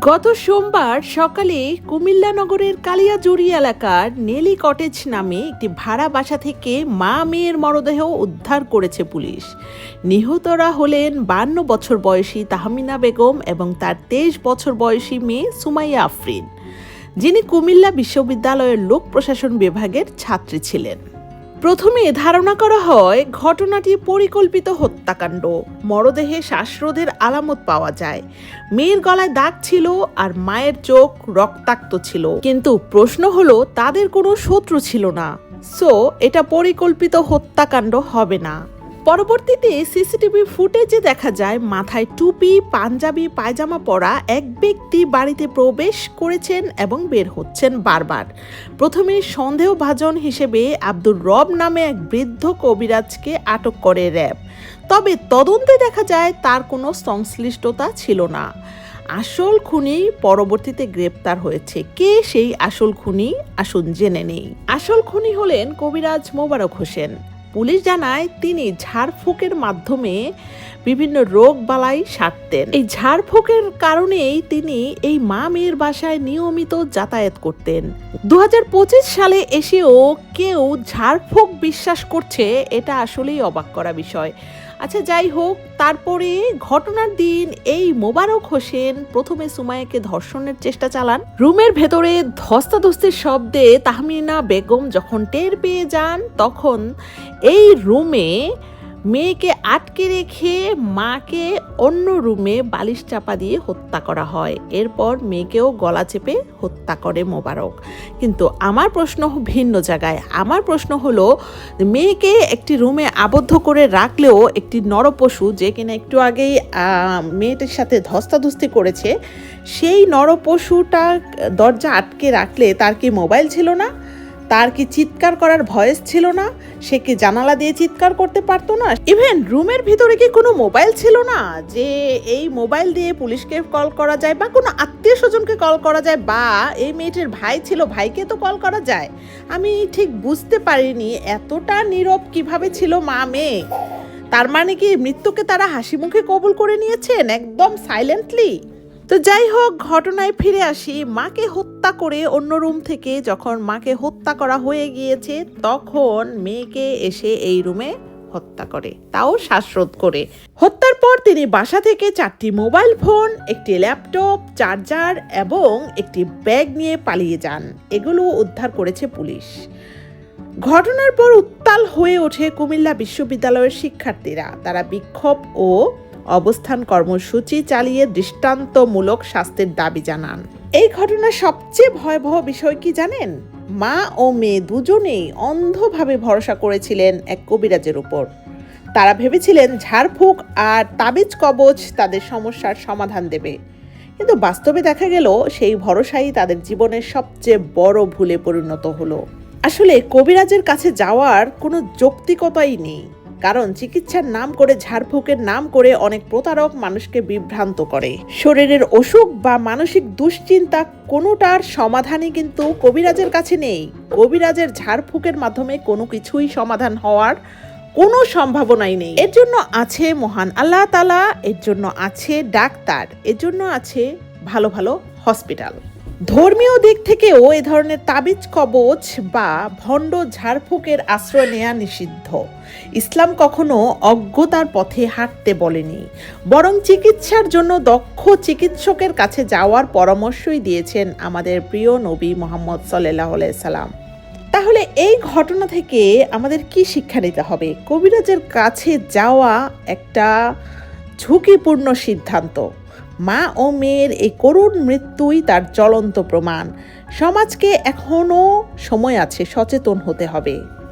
গত সোমবার সকালে কুমিল্লা নগরের কালিয়াজুড়ি এলাকার নেলি কটেজ নামে একটি ভাড়া বাসা থেকে মা মেয়ের মরদেহ উদ্ধার করেছে পুলিশ। নিহতরা হলেন বান্ন বছর বয়সী তাহমিনা বেগম এবং তার তেইশ বছর বয়সী মেয়ে সুমাইয়া আফরিন। যিনি কুমিল্লা বিশ্ববিদ্যালয়ের লোক প্রশাসন বিভাগের ছাত্রী ছিলেন। প্রথমে ধারণা করা হয় ঘটনাটি পরিকল্পিত হত্যাকাণ্ড। মরদেহে শ্বাসরোধের আলামত পাওয়া যায়। মেয়ের গলায় দাগ ছিল আর মায়ের চোখ রক্তাক্ত ছিল। কিন্তু প্রশ্ন হলো, তাদের কোনো শত্রু ছিল না। সো, এটা পরিকল্পিত হত্যাকাণ্ড হবে না। পরবর্তীতে সিসিটিভি ফুটেজে দেখা যায়, মাথায় টুপি, পাঞ্জাবি, পায়জামা পরা এক ব্যক্তি বাড়িতে প্রবেশ করেছেন এবং বের হচ্ছেন বারবার। প্রথমে সন্দেহভাজন হিসেবে আব্দুর রব নামে এক বৃদ্ধ কবিরাজকে আটক করে র্যাব। তবে তদন্তে দেখা যায়, তার কোনো সংশ্লিষ্টতা ছিল না। আসল খুনি পরবর্তীতে গ্রেপ্তার হয়েছে। কে সেই আসল খুনি? আসুন জেনে নেই। আসল খুনি হলেন কবিরাজ মোবারক হোসেন। পুলিশ জানায় তিনি ঝাড়ফুঁকের মাধ্যমে বিভিন্ন রোগ বালাই সারতেন। এই ঝাড়ফুঁকের কারণেই তিনি এই মা মেয়ের বাসায় নিয়মিত যাতায়াত করতেন। দু হাজার পঁচিশ সালে এসেও কেউ ঝাড়ফুঁক বিশ্বাস করছে এটা আসলেই অবাক করা বিষয়। আচ্ছা যাই হোক, তারপরে ঘটনার দিন এই মোবারক হোসেন প্রথমে সুমাইয়াকে ধর্ষণের চেষ্টা চালান। রুমের ভেতরে ধস্তাধস্তির শব্দে তাহমিনা বেগম যখন টের পেয়ে যান, তখন এই রুমে মেয়েকে আটকে রেখে মাকে অন্য রুমে বালিশ চাপা দিয়ে হত্যা করা হয়। এরপর মেয়েকেও গলা চেপে হত্যা করে মোবারক। কিন্তু আমার প্রশ্ন ভিন্ন জায়গায়। আমার প্রশ্ন হলো, মেয়েকে একটি রুমে আবদ্ধ করে রাখলেও একটি নরপশু যে কিনা একটু আগেই মেয়েটির সাথে ধস্তাধস্তি করেছে, সেই নরপশুটা দরজা আটকে রাখলে তার কি মোবাইল ছিল না? তার কি চিৎকার করার ভয়েস ছিল না? সে কি জানালা দিয়ে চিৎকার করতে পারতো না? ইভেন, রুমের ভিতরে কি কোনো মোবাইল ছিল না? যে এই মোবাইল দিয়ে পুলিশকে কল করা যায় বা কোনো আত্মীয় স্বজনকে কল করা যায় বা এই মেয়েটির ভাই ছিল, ভাইকে তো কল করা যায়। আমি ঠিক বুঝতে পারিনি এতটা নীরব কীভাবে ছিল মা মেয়ে। তার মানে কি মৃত্যুকে তারা হাসি মুখে কবুল করে নিয়েছেন, একদম সাইলেন্টলি তো যাই হোক, ঘটনায় ফিরে আসি। মাকে হত্যা করে অন্য রুম থেকে যখন মাকে হত্যা করা হয়ে গিয়েছে, তখন মেয়েকে এসে এই রুমে হত্যা করে। তাও শ্বাসরোধ করে। হত্যার পর তিনি বাসা থেকে চারটি মোবাইল ফোন, একটি ল্যাপটপ, চার্জার এবং একটি ব্যাগ নিয়ে পালিয়ে যান। এগুলো উদ্ধার করেছে পুলিশ। ঘটনার পর উত্তাল হয়ে ওঠে কুমিল্লা বিশ্ববিদ্যালয়ের শিক্ষার্থীরা। তারা বিক্ষোভ ও অবস্থান কর্মসূচি চালিয়ে দৃষ্টান্তমূলক শাস্তির দাবি জানান। এই ঘটনার সবচেয়ে ভয়াবহ বিষয় কি জানেন? মা ও মেয়ে দুজনেই অন্ধভাবে ভরসা করেছিলেন এক কবিরাজের উপর। তারা ভেবেছিলেন ঝাড়ফুঁক আর তাবিজ কবচ তাদের সমস্যার সমাধান দেবে। কিন্তু বাস্তবে দেখা গেল, সেই ভরসাই তাদের জীবনের সবচেয়ে বড় ভুলে পরিণত হলো। আসলে কবিরাজের কাছে যাওয়ার কোনো যৌক্তিকতাই নেই। কারণ চিকিৎসার নাম করে ঝাড়ফুঁকের নাম করে অনেক প্রতারক মানুষকে বিভ্রান্ত করে। শরীরের অসুখ বা মানসিক দুশ্চিন্তা কোনোটার সমাধানই কিন্তু কবিরাজের কাছে নেই। কবিরাজের ঝাড়ফুঁকের মাধ্যমে কোনো কিছুই সমাধান হওয়ার কোনো সম্ভাবনাই নেই। এর জন্য আছে মহান আল্লাহ তালা এর জন্য আছে ডাক্তার, এর জন্য আছে ভালো ভালো হসপিটাল। ধর্মীয় দিক থেকেও এ ধরনের তাবিজ, কবচ বা ভণ্ড ঝাড়ফুঁকের আশ্রয় নেয়া নিষিদ্ধ। ইসলাম কখনো অজ্ঞতার পথে হাঁটতে বলেনি, বরং চিকিৎসার জন্য দক্ষ চিকিৎসকের কাছে যাওয়ার পরামর্শই দিয়েছেন আমাদের প্রিয় নবী মোহাম্মদ সাল্লাহ সাল্লাম। তাহলে এই ঘটনা থেকে আমাদের কি শিক্ষা নিতে হবে? কবিরাজের কাছে যাওয়া একটা ঝুঁকিপূর্ণ সিদ্ধান্ত। মা ও মেয়ের এই করুণ মৃত্যুই তার চলন্ত প্রমাণ। সমাজকে এখনও সময় আছে সচেতন হতে হবে।